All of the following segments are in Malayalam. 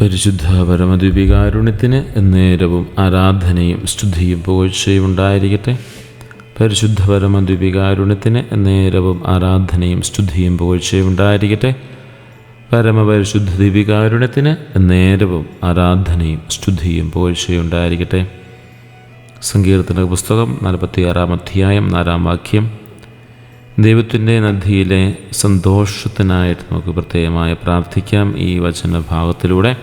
പരിശുദ്ധ പരമദ്വീപികാരുണ്യത്തിന് നേരവും ആരാധനയും സ്തുതിയും പുകഴ്ചയും ഉണ്ടായിരിക്കട്ടെ. പരിശുദ്ധ പരമദ്വീപികാരുണ്യത്തിന് നേരവും ആരാധനയും സ്തുതിയും പുകഴ്ചയും ഉണ്ടായിരിക്കട്ടെ. പരമപരിശുദ്ധ ദീപികാരുണ്യത്തിന് നേരവും ആരാധനയും സ്തുതിയും പുകഴ്ചയും ഉണ്ടായിരിക്കട്ടെ. സങ്കീർത്തന പുസ്തകം നാൽപ്പത്തിയാറാം അധ്യായം നാലാം വാക്യം. ദൈവത്തിന്റെ നദിയിലെ സന്തോഷത്തിനായിട്ട് നമുക്ക് പ്രത്യേകമായി പ്രാർത്ഥിക്കാം ഈ വചന ഭാഗത്തിലൂടെ.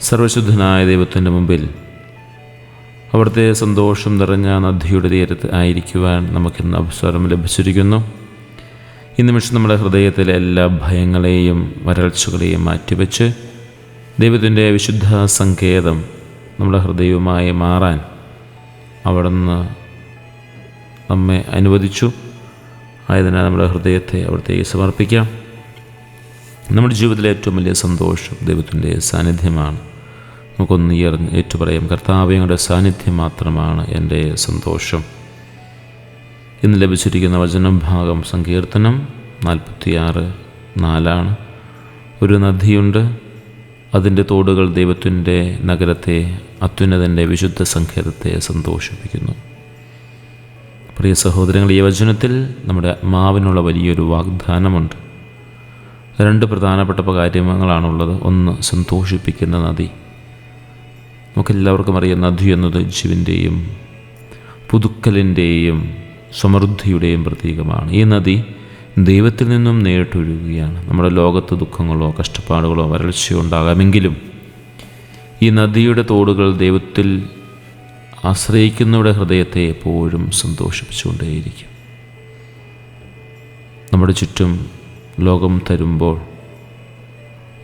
സർവശുദ്ധനായ ദൈവത്തിന്റെ മുമ്പിൽ അവിടുത്തെ സന്തോഷം നിറഞ്ഞ നദിയുടെ തീരത്ത് ആയിരിക്കുവാൻ നമുക്കിന്ന് അവസരം ലഭിച്ചിരിക്കുന്നു. ഈ നിമിഷം നമ്മുടെ ഹൃദയത്തിലെ എല്ലാ ഭയങ്ങളെയും വരൾച്ചകളെയും മാറ്റിവെച്ച് ദൈവത്തിന്റെ വിശുദ്ധ സങ്കേതം നമ്മുടെ ഹൃദയവുമായി മാറാൻ അവിടുന്ന് നമ്മെ അനുവദിച്ചു. ആയതിനാൽ നമ്മുടെ ഹൃദയത്തെ അവിടത്തേക്ക് സമർപ്പിക്കാം. നമ്മുടെ ജീവിതത്തിലെ ഏറ്റവും വലിയ സന്തോഷം ദൈവത്തിന്റെ സാന്നിധ്യമാണ്. നമുക്കൊന്ന് ഉയർന്ന് ഏറ്റുപറയാം കർത്താവ്യങ്ങളുടെ സാന്നിധ്യം മാത്രമാണ് എന്റെ സന്തോഷം. ഇന്ന് ലഭിച്ചിരിക്കുന്ന വചനം ഭാഗം സങ്കീർത്തനം നാൽപ്പത്തിയാറ് നാലാണ്. ഒരു നദിയുണ്ട് അതിന്റെ തോടുകൾ ദൈവത്തിന്റെ നഗരത്തെ അത്യുന്നതന്റെ വിശുദ്ധ സങ്കേതത്തെ സന്തോഷിപ്പിക്കുന്നു. പ്രിയ സഹോദരങ്ങൾ ഈ വചനത്തിൽ നമ്മുടെ ആത്മാവിനുള്ള വലിയൊരു വാഗ്ദാനമുണ്ട്. രണ്ട് പ്രധാനപ്പെട്ട കാര്യങ്ങളാണുള്ളത്. ഒന്ന് സന്തോഷിപ്പിക്കുന്ന നദി. നമുക്കെല്ലാവർക്കും അറിയാം നദി എന്നത് ജീവന്റെയും പുതുക്കലിന്റെയും സമൃദ്ധിയുടെയും പ്രതീകമാണ്. ഈ നദി ദൈവത്തിൽ നിന്നും നേരിട്ടൊഴുകുകയാണ്. നമ്മുടെ ലോകത്ത് ദുഃഖങ്ങളോ കഷ്ടപ്പാടുകളോ വരൾച്ചയോ ഉണ്ടാകാമെങ്കിലും ഈ നദിയുടെ തോടുകൾ ദൈവത്തിൽ ആശ്രയിക്കുന്നവരുടെ ഹൃദയത്തെ എപ്പോഴും സന്തോഷിപ്പിച്ചുകൊണ്ടേയിരിക്കും. നമ്മുടെ ചുറ്റും ലോകം തരുമ്പോൾ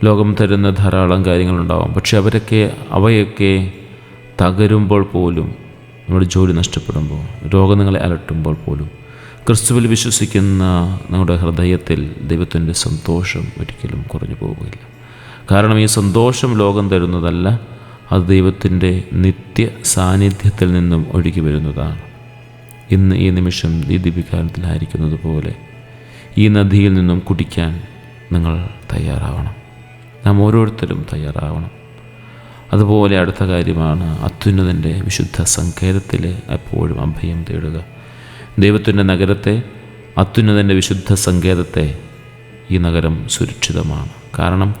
ലോകം തരുന്ന ധാരാളം കാര്യങ്ങളുണ്ടാവും. പക്ഷെ അവരൊക്കെ അവയൊക്കെ തകരുമ്പോൾ പോലും നമ്മുടെ ജോലി നഷ്ടപ്പെടുമ്പോൾ രോഗം നിങ്ങളെ അലട്ടുമ്പോൾ പോലും ക്രിസ്തുവിൽ വിശ്വസിക്കുന്ന നമ്മുടെ ഹൃദയത്തിൽ ദൈവത്തിന്റെ സന്തോഷം ഒരിക്കലും കുറഞ്ഞു പോവുകയില്ല. കാരണം ഈ സന്തോഷം ലോകം തരുന്നതല്ല അത് ദൈവത്തിന്റെ നിത്യ സാന്നിധ്യത്തിൽ നിന്നും ഒഴുകി വരുന്നതാണ്. ഇന്ന് ഈ നിമിഷം ഈ ദിപികാലത്തിലായിരിക്കുന്നത് പോലെ ഈ നദിയിൽ നിന്നും കുടിക്കാൻ നിങ്ങൾ തയ്യാറാവണം. നാം ഓരോരുത്തരും തയ്യാറാവണം. അതുപോലെ അടുത്ത കാര്യമാണ് അത്യുന്നതന്റെ വിശുദ്ധ സങ്കേതത്തിൽ എപ്പോഴും അഭയം തേടുക. ദൈവത്തിന്റെ നഗരത്തെ അത്യുന്നതന്റെ വിശുദ്ധ സങ്കേതത്തെ ഈ നഗരം സുരക്ഷിതമാണ്. കാരണം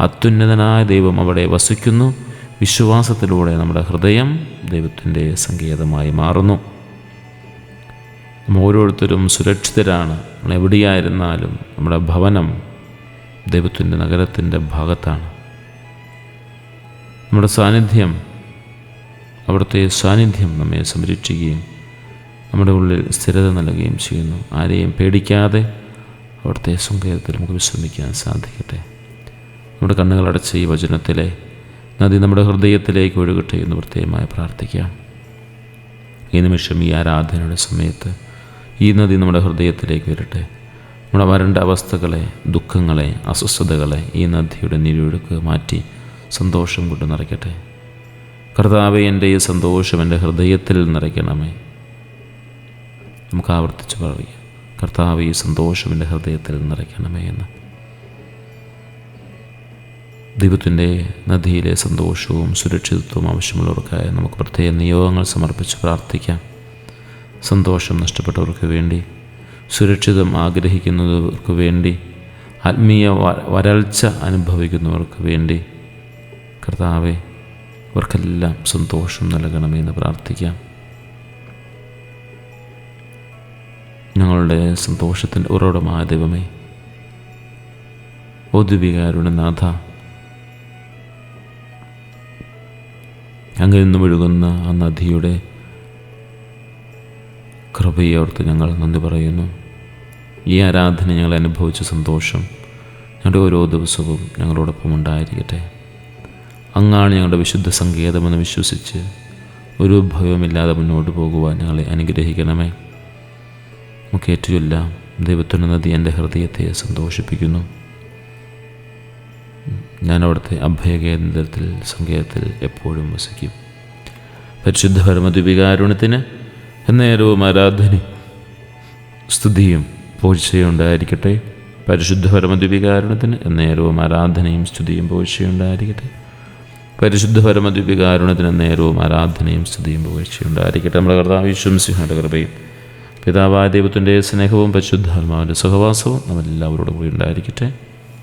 അത്യുന്നതനായ ദൈവം അവിടെ വസിക്കുന്നു. വിശ്വാസത്തിലൂടെ നമ്മുടെ ഹൃദയം ദൈവത്തിന്റെ സങ്കേതമായി മാറുന്നു. നമ്മൾ ഓരോരുത്തരും സുരക്ഷിതരാണ്. നമ്മൾ എവിടെയായിരുന്നാലും നമ്മുടെ ഭവനം ദൈവത്തിന്റെ നഗരത്തിന്റെ ഭാഗത്താണ്. നമ്മുടെ സാന്നിധ്യം അവിടുത്തെ സാന്നിധ്യം നമ്മെ സംരക്ഷിക്കുകയും നമ്മുടെ ഉള്ളിൽ സ്ഥിരത നൽകുകയും ചെയ്യുന്നു. ആരെയും പേടിക്കാതെ അവിടുത്തെ സങ്കേതത്തിൽ നമുക്ക് വിശ്രമിക്കാൻ സാധിക്കട്ടെ. നമ്മുടെ കണ്ണുകളടച്ച് ഈ വചനത്തിലെ നദി നമ്മുടെ ഹൃദയത്തിലേക്ക് ഒഴുകട്ടെ എന്ന് പ്രത്യേകമായി പ്രാർത്ഥിക്കാം. ഈ നിമിഷം ഈ ആരാധനയുടെ സമയത്ത് ഈ നദി നമ്മുടെ ഹൃദയത്തിലേക്ക് വരട്ടെ. നമ്മുടെ വരണ്ട അവസ്ഥകളെ ദുഃഖങ്ങളെ അസ്വസ്ഥതകളെ ഈ നദിയുടെ നിരൊഴുക്ക് മാറ്റി സന്തോഷം കൊണ്ട് നിറയ്ക്കട്ടെ. കർത്താവ് എന്റെ ഈ സന്തോഷം എന്റെ ഹൃദയത്തിൽ നിറയ്ക്കണമേ. നമുക്ക് ആവർത്തിച്ച് പറയുക കർത്താവ് ഈ സന്തോഷം എന്റെ ഹൃദയത്തിൽ നിറയ്ക്കണമേ എന്ന്. ദൈവത്തിന്റെ നദിയിലെ സന്തോഷവും സുരക്ഷിതത്വവും ആവശ്യമുള്ളവർക്കായി നമുക്ക് പ്രത്യേക നിയോഗങ്ങൾ സമർപ്പിച്ച് പ്രാർത്ഥിക്കാം. സന്തോഷം നഷ്ടപ്പെട്ടവർക്ക് വേണ്ടി സുരക്ഷിതം ആഗ്രഹിക്കുന്നവർക്ക് വേണ്ടി ആത്മീയ വരൾച്ച അനുഭവിക്കുന്നവർക്ക് വേണ്ടി കർത്താവെ ഇവർക്കെല്ലാം സന്തോഷം നൽകണമെന്ന് പ്രാർത്ഥിക്കാം. ഞങ്ങളുടെ സന്തോഷത്തിന്റെ ഉറവിടമായ ദൈവമേ ഓദ്വികാരുടെ നാഥ അങ്ങിൽ നിന്നും ഒഴുകുന്ന ആ നദിയുടെ കൃപയെ ഓർത്ത് ഞങ്ങൾ നന്ദി പറയുന്നു. ഈ ആരാധന ഞങ്ങൾ അനുഭവിച്ച സന്തോഷം ഞങ്ങളുടെ ഓരോ ദിവസവും ഞങ്ങളോടൊപ്പം ഉണ്ടായിരിക്കട്ടെ. അങ്ങാണ് ഞങ്ങളുടെ വിശുദ്ധ സങ്കേതമെന്ന് വിശ്വസിച്ച് ഒരു ഭയവുമില്ലാതെ മുന്നോട്ട് പോകുവാൻ ഞങ്ങളെ അനുഗ്രഹിക്കണമേ. നമുക്ക് ഏറ്റുചൊല്ലാം ദൈവത്തിന്റെ നദി എന്റെ ഹൃദയത്തെ സന്തോഷിപ്പിക്കുന്നു. ഞാൻ അവിടുത്തെ അഭയകേന്ദ്രത്തിൽ സങ്കേതത്തിൽ എപ്പോഴും വസിക്കും. പരിശുദ്ധ പരമദ്വീപികാരുണത്തിന് എന്നേരവും ആരാധന സ്തുതിയും പൂഴ്ചയും ഉണ്ടായിരിക്കട്ടെ. പരിശുദ്ധ പരമദ്വീപികാരുണത്തിന് എന്നേരവും ആരാധനയും സ്തുതിയും പോഴ്ചയുണ്ടായിരിക്കട്ടെ പരിശുദ്ധ പരമദ്വീപികാരുണത്തിന് നേരവും ആരാധനയും സ്തുതിയും പോഴ്ചയുണ്ടായിരിക്കട്ടെ നമ്മുടെ കർത്താവ് വിശ്വംസിഹയുടെ കൃപയും പിതാവായ ദൈവത്തിന്റെ സ്നേഹവും പരിശുദ്ധാത്മാവിന്റെ സഹവാസവും നമ്മളെല്ലാവരോടും കൂടി ഉണ്ടായിരിക്കട്ടെ.